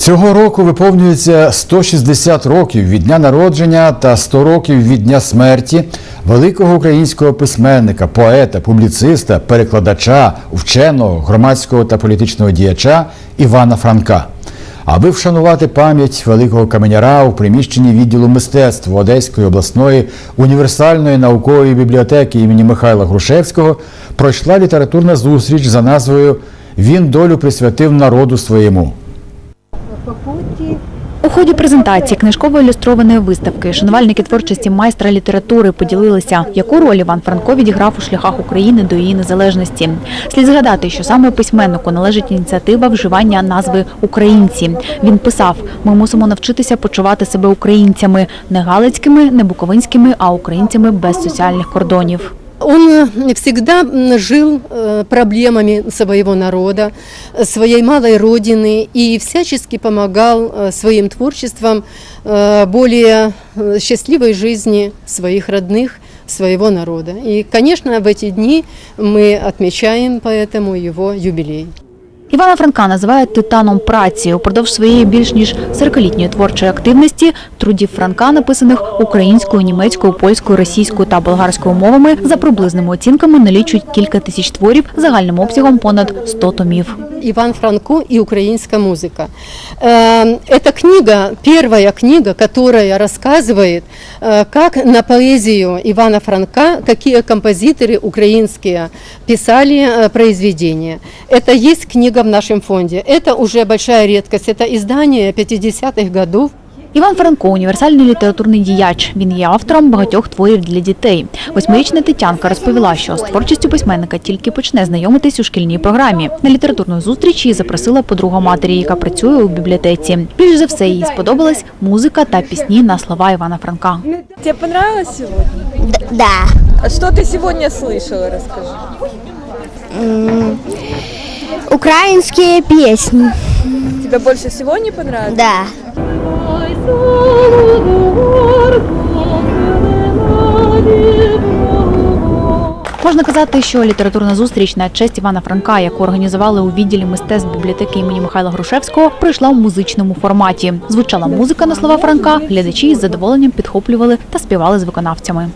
Цього року виповнюється 160 років від дня народження та 100 років від дня смерті великого українського письменника, поета, публіциста, перекладача, вченого, громадського та політичного діяча Івана Франка. Аби вшанувати пам'ять великого каменяра у приміщенні відділу мистецтв Одеської обласної універсальної наукової бібліотеки імені Михайла Грушевського пройшла літературна зустріч за назвою Він долю присвятив народу своєму. У ході презентації книжково-ілюстрованої виставки шанувальники творчості майстра літератури поділилися, яку роль Іван Франко відіграв у шляхах України до її незалежності. Слід згадати, що саме письменнику належить ініціатива вживання назви Українці. Він писав: ми мусимо навчитися почувати себе українцями, не галицькими, не буковинськими, а українцями без соціальних кордонів. Он э, всегда м, жил э, проблемами своего народа, э, своей малой родины и всячески помогал э, своим творчеством э, более э, счастливой жизни своих родных, своего народа. И, конечно, в эти дни мы отмечаем поэтому его юбилей. Івана Франка називають титаном праці. Упродовж своєї більш ніж 40-літньої творчої активності трудів Франка, написаних українською, німецькою, польською, російською та болгарською мовами, за приблизними оцінками налічують кілька тисяч творів загальним обсягом понад 100 томів. Иван Франко и украинская музыка. Э, Эта книга, первая книга, которая рассказывает, э, как на поэзию Ивана Франка, какие композиторы украинские писали э, произведения. Это есть книга в нашем фонде. Это уже большая редкость. Это издание 50-х годов. Іван Франко універсальний літературний діяч. Він є автором багатьох творів для дітей. Восьмирічна Тетянка розповіла, що з творчістю письменника тільки почне знайомитись у шкільній програмі. На літературну зустріч її запросила подруга матері, яка працює у бібліотеці. Більш за все їй сподобалась музика та пісні на слова Івана Франка. Тебе понравилось сегодня? Да. А что ты сегодня слышала, расскажи. Украинские песни. Тебе больше всего не понравилось? Да. Можна казати, що літературна зустріч на честь Івана Франка, яку організували у відділі мистецтв бібліотеки імені Михайла Грушевського, прийшла в музичному форматі. Звучала музика на слова Франка. Глядачі із задоволенням підхоплювали та співали з виконавцями.